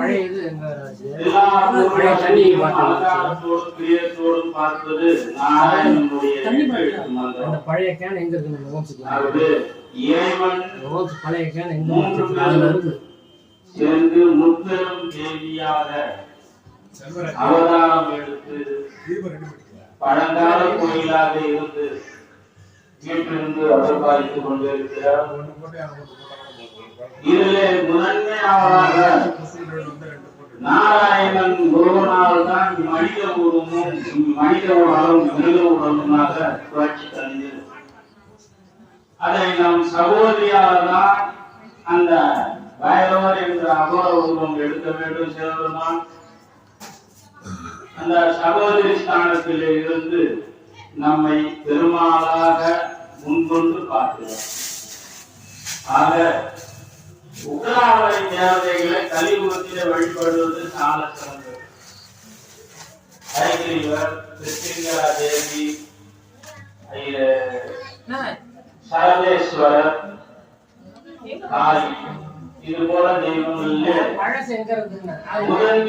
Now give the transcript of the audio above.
பழைய இது எங்க பழைய தண்ணி பார்ப்பது. அந்த பழைய கேன் எங்க இருக்கு? நம்ம ஓம்ஸுக்கு அதாவது இறைவன் ஓம்ஸ் பழைய கேன் எங்க இருக்கு? சென்று முத்தரும் தேவியாக அவதாரம் எடுத்து பழங்கால கோயிலாக இருந்து வீட்டிலிருந்து அருள்பாலித்துக் கொண்டிருக்கிறார். இதிலே முதன்மையாளராக நாராயணன் ஒருவனால் தான் மனித உருவமும் மனித உடலும் மிருக உடலுமாக புரட்சி தந்தது. அதை நம் சகோதரியால் தான் அந்த பைரவர் என்ற அகோர உருவம் எடுக்க வேண்டும் சிவபெருமான். அந்த சகோதரி ஸ்தானத்தில் இருந்து நம்மை பெருமாளாக முன்கொண்டு பார்க்கிறோம் ஆக உக்ராவளை தேவதைகளை கலியுகத்திலே வழிபடுவது சால சிறந்தது. ஐகிரிவர் கிருஷ்ணா தேவி சரவேஸ்வரர் காளி. இது போல தெய்வங்களிலே முதன்மை